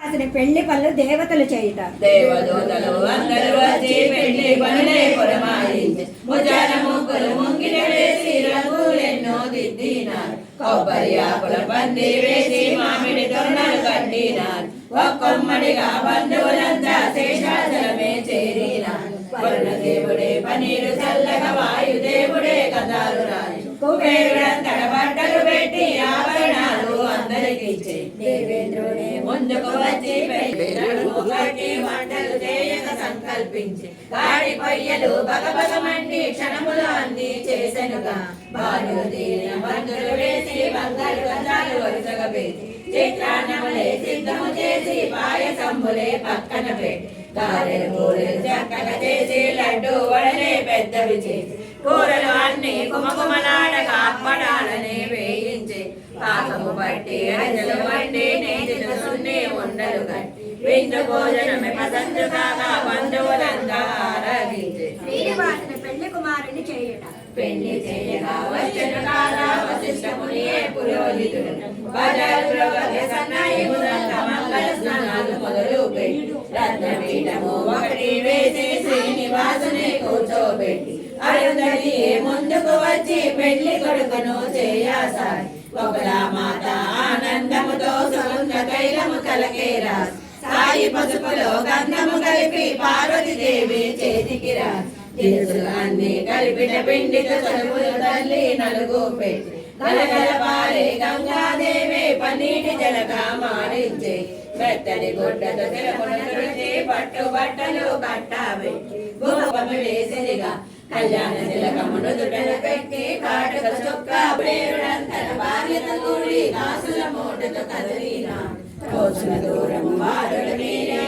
వాసిని పెళ్ళి పనులు దేవతలు చేయుట. దేవదూతలు అందరూ వచ్చి పెళ్ళి పనులే పురమాయించి భుజాన ముగ్గులు ముంగిట వేసి రంగులెన్నో దిద్దినారు. కొబ్బరి ఆకుల పంది వేసి మామిడి తోరణాలు కట్టినారు. ఒక్కొమ్మడిగా బంధువులంతా శేషాచలమే చేరినారు. వరుణ దేవుడే పనీరు చల్లగా వాయుదేవుడే కదాలు రాయి. కుబేరుడంతట బట్టలు పెట్టి ఆభరణాలు అందరికి ఇచ్చి దేవేంద్రుడే ముందుకు వచ్చి చేయక సంకల్పించి గాడి క్షణములు అంది చేసెనుగా బంధులు వేసి బంగారు గంధాలు వరుసగా పెట్టి చిత్రాన్నములే సిద్ధము చేసి పాయసంబులే పక్కన పెట్టి. గారెలు కూరలు చేసి లడ్డు వడలే పెద్దవి చేసి కూరలు అన్ని కుమకుమలాడక అప్పడాలని వేయించి పాకము పట్టి అజలు వండి నేతిలు కట్టి విందు భోజనమే పసందు కాగా బంధువులంతా ఆరగించి శ్రీనివాసుని పెళ్ళి కుమారుని చేయుట. పెళ్ళి చేయగా వచ్చిన కాల వశిష్ఠమునియే పురోహితుడు. బజారులో వలె సన్నాయి ముదంత మంగళ స్నానాలు మొదలు పెట్టి రత్నపీఠము ఒకటి వేసి శ్రీనివాసుని కూర్చోబెట్టి అరుంధతి ముందుకు వచ్చి పెళ్ళి కొడుకును చేయాసారి. ఒకలా మాత ఆనందముతో సుగంధ తైలము కలకేరా సాయి పసుపులో గంధము కలిపి చేతికి రా అన్ని కలిపిన తల్లి నలుగు పెట్టి. పారే గంగాదేవి పన్నీటి మారించే మెత్తని గుడ్డతో పట్టు బట్టలు కట్టాబెట్టి. వేసిరిగా కళ్యాణ తిలకమును దుటన పెట్టి చొక్క కూడి మీరే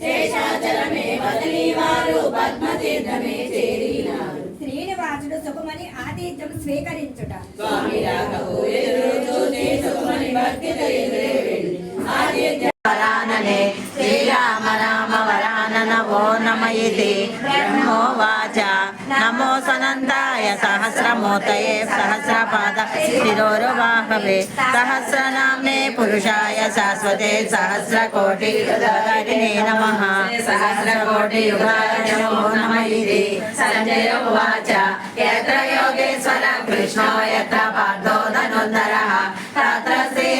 శేషాచలమే వారు పద్మతీర్థమే చేరినారు శ్రీనివాసుడు సుఖమని ఆతిథ్యం స్వీకరించుట. స్వామి రాకకు ఎదురు చూసి సుఖమని వరాన నమో నమ ఇది బ్రహ్మోవాచ నమో సనందాయ సహస్రమూర్తయే సహస్రపాద శిరోరువాహవే సహస్రనామే పురుషాయ శాశ్వతే సహస్రకోటి యుగారిణే నమ సహస్రకోటి యుగాయ నమో నమ ఇది సంజయ ఉవాచ యత్ర యోగేశ్వర కృష్ణో యత్ర పార్థో ధనుర్ధరః తత్ర శ్రీ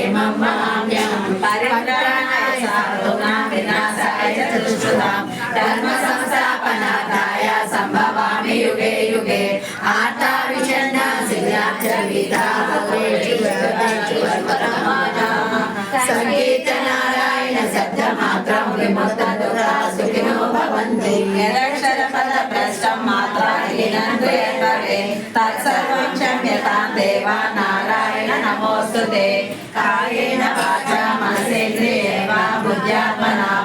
యోగక్షేమం మామ్యహం పరిత్రాణాయ సాధూనాం వినాశాయ చతుష్కృతాం ధర్మ సంస్థాపనార్థాయ సంభవామి యుగే యుగే ఆర్తా విషణ సిద్ధాచ విదా సంగీతనారాయణ సత్యమాత్రం విముక్తదురా సుఖినో భవంతి యదక్షర పద భ్రష్టం మాత్రాహీనంతు నమోస్తుతే కాయేన వాచా మనసేంద్రియే వా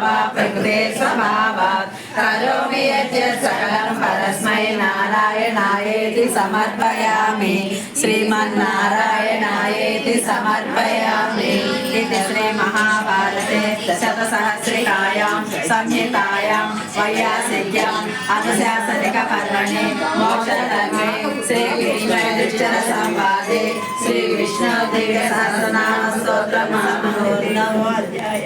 వా ప్రకృతే స్వభావాత్ కరోమి యజ్ఞ సకలం పరస్మై నారాయణాయేతి సమర్పయామి శ్రీమన్నారాయణాయేతి సమర్పయామి ఇది శ్రీ మహాభారతే శతసహస్రికాయాం సంహితాయాం వైయాసిక్యాం అనుశాసనిక పర్వణి మోక్షధర్మే శ్రీ యుధిష్ఠిర శ్రీ విష్ణు సహస్రనామ స్తోత్ర అధ్యాయ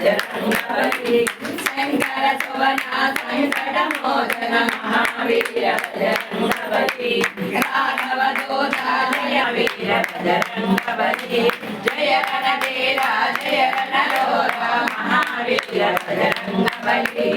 జగన్మతి శంకర సువన సంకట మోచన మహావీర జగన్మతి రాఘవ దోత జయ వీర జగన్మతి జయ రణదేవ జయ రణలోక మహావీర జగన్మతి